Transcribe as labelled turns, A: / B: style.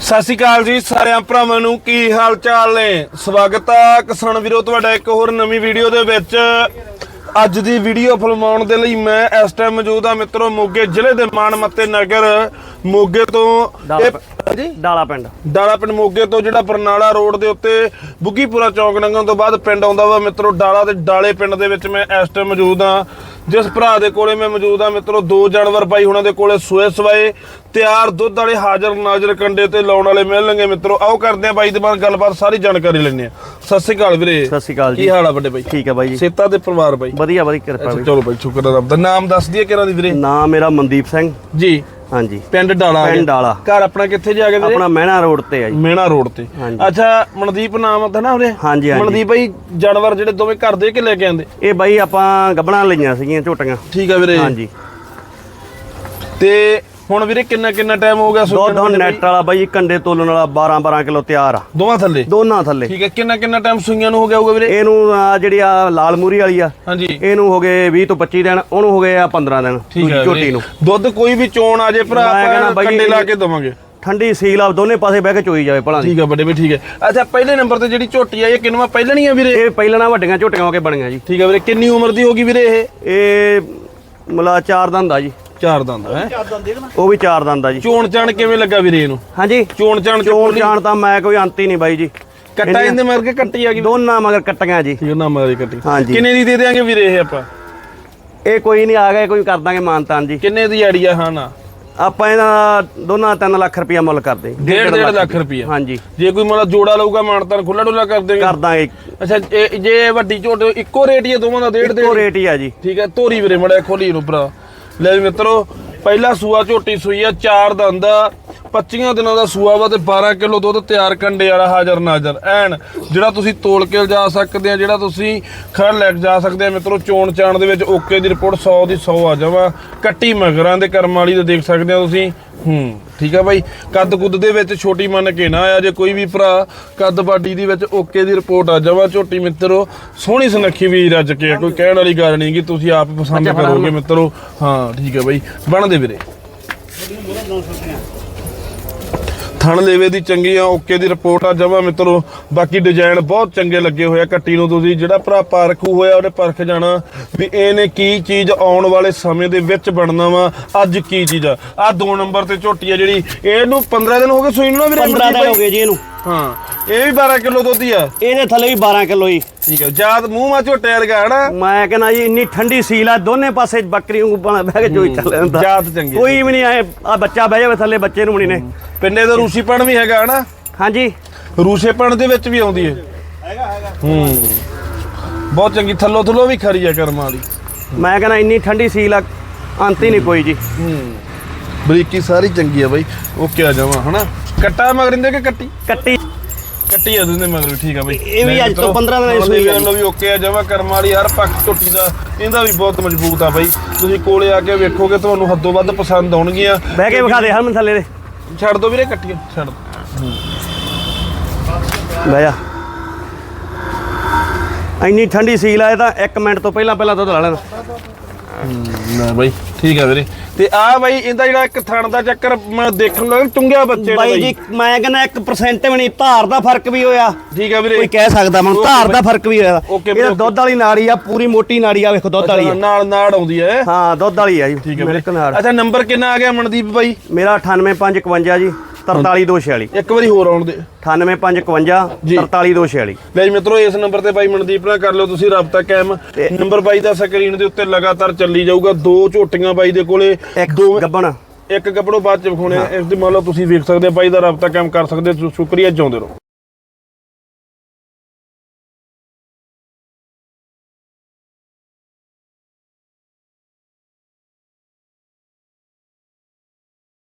A: ਸਤਿ ਸ਼੍ਰੀ ਅਕਾਲ ਜੀ ਸਾਰਿਆਂ ਭਰਾਵਾਂ ਨੂੰ ਕੀ ਹਾਲ ਚਾਲ ਨੇ? ਸਵਾਗਤ ਆ ਕਿਸਾਨ ਵੀਰੋ ਤੁਹਾਡਾ ਇੱਕ ਹੋਰ ਨਵੀਂ ਵੀਡੀਓ ਦੇ ਵਿੱਚ। ਅੱਜ ਦੀ ਵੀਡੀਓ ਫਿਲਮਾਉਣ ਦੇ ਲਈ ਮੈਂ ਇਸ ਟਾਈਮ ਮੌਜੂਦ ਆ ਮਿੱਤਰੋ ਮੋਗੇ ਜ਼ਿਲ੍ਹੇ ਦੇ ਮਾਨਮੱਤੇ ਨਗਰ ਮੋਗੇ ਤੋਂ ਜੀ
B: ਡਾਲਾ ਪਿੰਡ।
A: ਡਾਲਾ ਪਿੰਡ ਮੋਗੇ ਤੋਂ ਜਿਹੜਾ ਬਰਨਾਲਾ ਰੋਡ ਦੇ ਉੱਤੇ ਬੁੱਗੀਪੁਰਾ ਚੌਂਕ ਲੰਘਣ ਤੋਂ ਬਾਅਦ ਪਿੰਡ ਆਉਂਦਾ ਵਾ ਮਿੱਤਰੋ ਡਾਲਾ ਤੇ ਡਾਲੇ ਪਿੰਡ ਦੇ ਵਿੱਚ ਮੈਂ ਇਸ ਟਾਈਮ ਮੌਜੂਦ ਆ। ਜਿਸ ਭਰਾ ਦੇ ਕੋਲੇ ਮੈਂ ਮੌਜੂਦ ਆ ਮਿੱਤਰੋ ਦੋ ਜਾਨਵਰ ਬਾਈ ਹੁਣਾਂ ਦੇ ਕੋਲੇ ਸੋਏ ਸਵਾਏ ਤਿਆਰ ਦੁੱਧ ਵਾਲੇ ਹਾਜ਼ਰ ਨਾਜ਼ਰ ਕੰਡੇ ਤੇ ਲਾਉਣ ਵਾਲੇ ਮਿਲਣਗੇ ਮਿੱਤਰੋ। ਆਓ ਕਰਦੇ ਆ ਬਾਈ ਦੇ ਬਾਅਦ ਗੱਲਬਾਤ ਸਾਰੀ ਜਾਣਕਾਰੀ ਲੈਣੇ ਆ ਸਤਿ ਸ਼੍ਰੀ ਅਕਾਲ ਵੀਰੇ।
B: ਸਤਿ ਸ਼੍ਰੀ ਅਕਾਲ
A: ਕੀ
B: ਜੀ
A: ਹਾਲ ਆ ਵੱਡੇ ਬਾਈ?
B: ਠੀਕ ਹੈ ਬਾਈ ਜੀ।
A: ਸੇਤਾ ਦੇ ਪਰਿਵਾਰ ਬਾਈ?
B: ਵਧੀਆ ਵਧੀਆ ਕਿਰਪਾ ਬਾਈ।
A: ਚਲੋ ਬਾਈ ਸ਼ੁਕਰ ਰੱਬ ਦਾ। ਨਾਮ ਦੱਸ ਦਈਏ ਕਿਹਨਾਂ ਦੀ ਵੀਰੇ?
B: ਨਾਮ ਮੇਰਾ ਮਨਦੀਪ ਸਿੰਘ।
A: ਜੀ।
B: ਹਾਂਜੀ।
A: ਪਿੰਡ ਡਾਲਾ ਆ ਗਿਆ।
B: ਪਿੰਡ ਡਾਲਾ।
A: ਘਰ ਆਪਣਾ ਕਿੱਥੇ ਜਾ ਕੇ
B: ਆਪਣਾ ਮਹਿਣਾ ਰੋਡ ਤੇ ਆ ਜੀ।
A: ਮੇਣਾ ਰੋਡ ਤੇ।
B: ਹਾਂਜੀ।
A: ਅੱਛਾ ਮਨਦੀਪ ਨਾਮ ਆ ਨਾ ਵੀਰੇ
B: ਹਾਂਜੀ, ਹਾਂਜੀ।
A: ਮਨਦੀਪ ਭਾਈ ਜਾਨਵਰ ਜਿਹੜੇ ਦੋਵੇਂ ਘਰ ਦੇ ਕੇ ਲੈ ਕੇ ਆਂਦੇ
B: ਇਹ ਬਾਈ ਆਪਾਂ ਗੱਬਣਾ ਲਈਆਂ ਸੀਗੀਆਂ ਝੋਟੀਆਂ।
A: ਠੀਕ ਆ ਵੀਰੇ।
B: ਹਾਂਜੀ।
A: ਤੇ ਹੁਣ ਵੀਰੇ ਕਿੰਨਾ ਕਿੰਨਾ ਟਾਈਮ ਹੋ ਗਿਆ
B: ਦੁੱਧ ਹੁਣ ਨੈਟ ਵਾਲਾ ਬਾਈ ਕੰਡੇ ਤੋਲਣ ਵਾਲਾ 12 12 ਕਿਲੋ ਤਿਆਰ ਆ।
A: ਦੋਵਾਂ ਥੱਲੇ?
B: ਦੋਨਾਂ ਥੱਲੇ।
A: ਠੀਕ ਹੈ ਕਿੰਨਾ ਕਿੰਨਾ ਟਾਈਮ ਸੂਈਆਂ ਨੂੰ ਹੋ ਗਿਆ ਹੋਊਗਾ ਵੀਰੇ?
B: ਇਹਨੂੰ ਆ ਜਿਹੜੀ ਆ ਲਾਲ ਮੂਰੀ ਵਾਲੀ ਆ
A: ਹਾਂਜੀ।
B: ਇਹਨੂੰ ਹੋ ਗਏ 20 ਤੋਂ 25 ਦਿਨ ਉਹਨੂੰ ਹੋ ਗਏ ਆ 15 ਦਿਨ ਦੂਜੀ ਝੋਟੀ ਨੂੰ।
A: ਦੁੱਧ ਕੋਈ ਵੀ ਚੋਣ ਆ ਜੇ ਭਰਾ ਆਪਾਂ ਕੰਡੇ ਲਾ ਕੇ ਦਵਾਂਗੇ।
B: ਠੰਡੀ ਸੀਲ ਆ ਦੋਨੇ ਪਾਸੇ ਬਹਿ ਕੇ ਚੋਈ ਜਾਵੇ ਭਲਾਂ
A: ਠੀਕ ਆ ਵੱਡੇ ਵੀ ਠੀਕ ਹੈ। ਅੱਛਾ ਪਹਿਲੇ ਨੰਬਰ ਤੇ ਜਿਹੜੀ ਝੋਟੀ ਆ ਇਹ ਕਿੰਨਵਾ ਪਹਿਲਣੀ ਆ ਵੀਰੇ?
B: ਇਹ ਪਹਿਲਾਂ ਨਾ ਵੱਡੀਆਂ ਝੋਟੀਆਂ ਹੋ ਕੇ ਬਣੀਆਂ ਜੀ।
A: ਠੀਕ ਆ ਵੀਰੇ ਕਿੰਨੀ ਉਮਰ ਦੀ ਹੋਗੀ ਵੀਰੇ ਇਹ?
B: ਇਹ ਮਲਾ ਚਾਰ ਦੰਦ ਆ ਜੀ।
A: ਚਾਰ ਦੰਦ ਹੈ?
B: ਉਹ ਵੀ ਚਾਰ ਦੰਦ ਆ ਜੀ।
A: ਚੋਣ ਚਾਣ ਕਿਵੇਂ ਲੱਗਾ ਵੀਰੇ ਇਹਨੂੰ?
B: ਹਾਂਜੀ।
A: ਚੋਣ ਚਾਣ
B: ਚੋਣ ਜਾਣ ਤਾਂ ਮੈਂ ਕੋਈ ਅੰਤ ਹੀ ਨਹੀਂ ਬਾਈ ਜੀ।
A: ਕੱਟਾ ਇਹਦੇ ਮਰ ਕੇ ਕੱਟੀ ਆ ਗਈ?
B: ਦੋਨਾਂ ਮਗਰ ਕੱਟੀਆਂ ਜੀ।
A: ਠੀਕ ਨਾ ਮਾਰੀ ਕੱਟੀ।
B: ਹਾਂਜੀ।
A: ਕਿੰਨੇ ਦੀ ਦੇ ਦੇਾਂਗੇ ਵੀਰੇ ਇਹ ਆਪਾਂ?
B: ਇਹ ਕੋਈ ਨਹੀਂ ਆ ਗਏ ਕੋਈ ਕਰ ਦਾਂਗੇ ਮਾਨਤਾਨ ਜੀ।
A: ਕਿੰਨੇ ਦੀ ਆਈਡੀਆ ਹਾਂ ਨਾ
B: ਆਪਾਂ ਇਹਨਾਂ ਦੋਨਾਂ 3 ਲੱਖ ਰੁਪਇਆ ਮੁੱਲ ਕਰਦੇ
A: ਡੇਢ ਡੇਢ ਲੱਖ। ਰੁਪਈਆ।
B: ਹਾਂਜੀ।
A: ਜੇ ਕੋਈ ਮਤਲਬ ਜੋੜਾ ਲਊਗਾ ਮਾਨਤਾਨ ਖੁੱਲਾ ਡੁੱਲਾ ਕਰ ਦੇਗੇ
B: ਕਰ ਦਾਂਗੇ।
A: ਅੱਛਾ ਇਹ- ਜੇ ਵੱਡੀ ਝੋਟ ਇੱਕੋ ਰੇਟ ਹੀ ਆ ਦੋਵਾਂ ਦਾ ਡੇਢ
B: ਇੱਕੋ
A: ਡੇਢ
B: ਰੇਟ ਹੀ ਆ ਜੀ।
A: ਠੀਕ ਹੈ ਤੋਰੀ ਵੀਰੇ ਮੜਿਆ ਖੋਲੀ ਨੂੰ ਭਰਾ। ਲੈ ਵੀ ਮਿੱਤਰੋ, ਪਹਿਲਾ ਸੂਆ ਝੋਟੀ ਸੂਈ ਆ, ਚਾਰ ਦੰਦ ਆ। 25 ਦਿਨਾਂ ਦਾ ਸੂਆ ਵਾ ਤੇ 12 ਕਿਲੋ ਦੁੱਧ ਤਿਆਰ ਕੰਡੇ ਵਾਲਾ ਹਾਜ਼ਰ ਨਾਜ਼ਰ। ਐਨ, ਜਿਹੜਾ ਤੁਸੀਂ ਤੋਲ ਕੇ ਜਾ ਸਕਦੇ ਆ, ਜਿਹੜਾ ਤੁਸੀਂ ਖੜ ਲੈ ਕੇ ਜਾ ਸਕਦੇ ਆ, ਮਿੱਤਰੋ, ਚੋਣ ਚਾਣ ਦੇ ਵਿੱਚ ਓਕੇ ਦੀ ਰਿਪੋਰਟ 100 ਦੀ 100 ਆ ਜਾਵਾ। ਕੱਟੀ ਮਗਰਾਂ ਦੇ ਕਰਮ ਵਾਲੀ ਦਾ ਦੇਖ ਸਕਦੇ ਆ ਤੁਸੀਂ। ਹੂੰ ਠੀਕ ਆ ਬਾਈ। ਕੱਦ ਕੁੱਦ ਦੇ ਵਿੱਚ ਛੋਟੀ ਮੰਨ ਕੇ ਨਾ ਆਇਆ ਜੇ ਕੋਈ ਵੀ ਭਰਾ ਕੱਦ ਬਾਡੀ ਦੀ ਵਿੱਚ ਓਕੇ ਦੀ ਰਿਪੋਰਟ ਆ ਜਾਵਾ ਝੋਟੀ ਮਿੱਤਰੋ ਸੋਹਣੀ ਸੁਨੱਖੀ ਵੀ ਰੱਜ ਕੇ ਆ, ਕੋਈ ਕਹਿਣ ਵਾਲੀ ਗੱਲ ਨਹੀਂ ਕਿ ਤੁਸੀਂ ਆਪ ਪਸੰਦ ਕਰੋਗੇ ਮਿੱਤਰੋ। ਹਾਂ ਠੀਕ ਹੈ ਬਾਈ। ਬਣਦੇ ਵੀਰੇ। ਥਣ ਲੇਵੇ ਦੀ ਚੰਗੀ ਆ ਓਕੇ ਦੀ ਰਿਪੋਰਟ ਆ। ਜਮਾ ਮਿੱਤਰੋ ਬਾਕੀ ਡਿਜ਼ਾਈਨ ਬਹੁਤ ਚੰਗੇ ਲੱਗੇ ਹੋਏ ਆ। ਕੱਟੀ ਨੂੰ ਤੁਸੀਂ ਜਿਹੜਾ ਭਰਾ ਪਰਖੂ ਹੋਇਆ ਉਹਨੇ ਪਰਖ ਜਾਣਾ ਵੀ ਇਹਨੇ ਕੀ ਚੀਜ਼ ਆਉਣ ਵਾਲੇ ਸਮੇਂ ਦੇ ਵਿੱਚ ਬਣਨਾ ਵਾ ਅੱਜ ਕੀ ਚੀਜ਼ ਆ। ਆ ਦੋ ਨੰਬਰ ਤੇ ਝੋਟੀ ਆ ਜਿਹੜੀ ਇਹਨੂੰ 15 ਦਿਨ ਹੋ ਗਏ ਸੂਈ ਨੂੰ ਨਾ ਵੀਰੇ?
B: 15 ਦਿਨ ਹੋ ਗਏ ਜੀ ਇਹਨੂੰ।
A: ਹਾਂ ਇਹ ਵੀ 12 ਕਿਲੋ ਦੁੱਧ ਹੀ ਆ।
B: ਇਹਦੇ ਥੱਲੇ ਵੀ 12 ਕਿਲੋ ਜੀ।
A: ਠੀਕ ਹੈ ਜਾਤ ਮੂੰਹ ਮਾ ਝੋਟੇ ਵਰਗਾ ਹਨਾ
B: ਮੈਂ ਕਹਿੰਦਾ ਜੀ ਇੰਨੀ ਠੰਡੀ ਸੀਲ ਆ ਦੋਨੇ ਪਾਸੇ ਬੱਕਰੀ ਨੂੰ ਬਹਿ ਕੇ ਚੋਈ ਚੱਲ ਜਾਂਦਾ।
A: ਜਾਤ ਚੰਗੀ।
B: ਕੋਈ ਵੀ ਨਹੀਂ ਆਏ ਆ ਬੱਚਾ ਬਹਿ ਜਾਵੇ ਥੱਲੇ ਬੱਚੇ ਨੂੰ ਵੀ ਨਹੀਂ ਨੇ।
A: ਪਿੰਡੇ ਦਾ ਰੂਸੀਪਣ ਵੀ ਹੈਗਾ ਹਨਾ?
B: ਹਾਂਜੀ।
A: ਰੂਸੇਪਣ ਦੇ ਵਿੱਚ ਵੀ ਆਉਂਦੀ ਹੈ। ਹੈਗਾ ਹੈਗਾ। ਹੂੰ। ਬਹੁਤ ਚੰਗੀ ਥੱਲੋ ਥੱਲੋ ਵੀ ਖਰੀ ਆ ਕਰਮ ਵਾਲੀ।
B: ਮੈਂ ਕਹਿੰਦਾ ਇੰਨੀ ਠੰਡੀ ਸੀਲ ਆ ਅੰਤ ਹੀ ਨਹੀਂ ਕੋਈ ਜੀ।
A: ਹੂੰ। ਬਰੀਕੀ ਸਾਰੀ ਚੰਗੀ ਆ ਬਾਈ। ਓਕੇ ਆ ਜਾਵਾਂ ਹਨਾ? ਕੱਟਾ ਮਗਰਿੰਦੇ ਕਿ ਕੱਟੀ?
B: ਕੱਟੀ।
A: ਕੱਟੀ ਆ ਦਿੰਦੇ ਮਗਰ ਠੀਕ ਆ ਬਾਈ।
B: ਇਹ ਵੀ ਅੱਜ ਤੋਂ 15 ਦਿਨਾਂ ਸੂਈ ਆ ਜੀ।
A: ਲੋ ਵੀ ਓਕੇ ਆ ਜਾਵਾਂ ਕਰਮ ਵਾਲੀ ਹਰ ਪੱਖ ਝੋਟੀ ਦਾ ਇਹਦਾ ਵੀ ਬਹੁਤ ਮਜ਼ਬੂਤ ਆ ਬਾਈ। ਤੁਸੀਂ ਕੋਲੇ ਆ ਕੇ ਵੇਖੋਗੇ ਤੁਹਾਨੂੰ ਹੱਦੋਂ ਵੱਧ ਪਸੰਦ ਆਉਣਗੀਆਂ।
B: ਬਹਿ ਕੇ ਵਿਖਾ ਦੇ ਹਰਮਨ ਥੱਲੇ ਦੇ।
A: ਛੱਡ ਦੋ ਵੀਰੇ ਕੱਟੀਆਂ ਛੱਡ।
B: ਬਹਿ ਜਾ ਇੰਨੀ ਠੰਡੀ ਸੀਲ ਆ ਇਹ ਤਾਂ 1 ਮਿੰਟ ਤੋਂ ਪਹਿਲਾਂ ਪਹਿਲਾਂ ਦੁੱਧ ਲਾ ਲੈਣਾ।
A: ਨਾ ਬਾਈ। ਠੀਕ ਆ ਵੀਰੇ। ਤੇ ਆ ਬਾਈ ਇਹਦਾ ਜਿਹੜਾ ਇੱਕ ਥਣ ਦਾ ਚੱਕਰ ਮੈਂ ਦੇਖਣ ਲੱਗਾ ਟੁੰਗਿਆ ਬੱਚੇ ਨੇ
B: ਬਾਈ ਜੀ ਮੈਂ ਕਹਿੰਦਾ 1% ਵੀ ਨਹੀਂ ਧਾਰ ਦਾ ਫ਼ਰਕ ਵੀ ਹੋਇਆ।
A: ਠੀਕ ਆ ਵੀਰੇ।
B: ਕੋਈ ਕਹਿ ਸਕਦਾ ਮੈਨੂੰ ਧਾਰ। ਦਾ ਫ਼ਰਕ ਵੀ ਹੋਇਆ। ਇਹ ਦੁੱਧ ਵਾਲੀ ਨਾੜੀ ਆ ਪੂਰੀ ਮੋਟੀ ਨਾੜੀ ਆ ਵੇਖੋ ਦੁੱਧ ਵਾਲੀ
A: ਨਾਲ ਨਾਲ ਆਉਂਦੀ ਹੈ
B: ਹਾਂ ਦੁੱਧ ਵਾਲੀ ਆ ਜੀ
A: ਠੀਕ ਹੈ
B: ਮੇਰੇ ਕੋਲ ਨਾੜ।
A: ਅੱਛਾ ਨੰਬਰ ਕਿੰਨਾ ਆ ਗਿਆ ਮਨਦੀਪ ਬਾਈ?
B: ਮੇਰਾ 98551 ਜੀ। 43246
A: ਇੱਕ ਵਾਰੀ ਹੋਰ ਆਉਣ ਦੇ।
B: 98551
A: ਜੀ।
B: 43246
A: ਲੈ ਜੀ ਮਿੱਤਰੋ ਇਸ ਨੰਬਰ ਤੇ ਬਾਈ ਮਨਦੀਪ ਨਾਲ ਕਰ ਲਿਓ ਤੁਸੀਂ ਰਾਬਤਾ ਕਾਇਮ। ਨੰਬਰ ਬਾਈ ਦਾ ਸਕਰੀਨ ਦੇ ਉੱਤੇ ਲਗਾਤਾਰ ਚੱਲੀ ਜਾਊਗਾ। ਦੋ ਝੋਟੀਆਂ ਬਾਈ ਦੇ ਕੋਲੇ। ਦੋ
B: ਗੱਬਣ।
A: ਇੱਕ ਬਾਅਦ ਚ ਵਿਖਾਉਣੇ। ਇਸ ਦੀ ਮੰਨ ਲਓ ਤੁਸੀਂ ਵੇਖ ਸਕਦੇ ਬਾਈ ਦਾ ਰਾਬਤਾ ਕਾਇਮ ਕਰ ਸਕਦੇ ਹੋ। ਸ਼ੁਕਰੀਆ ਚਾਹੁੰਦੇ ਰਹੋ।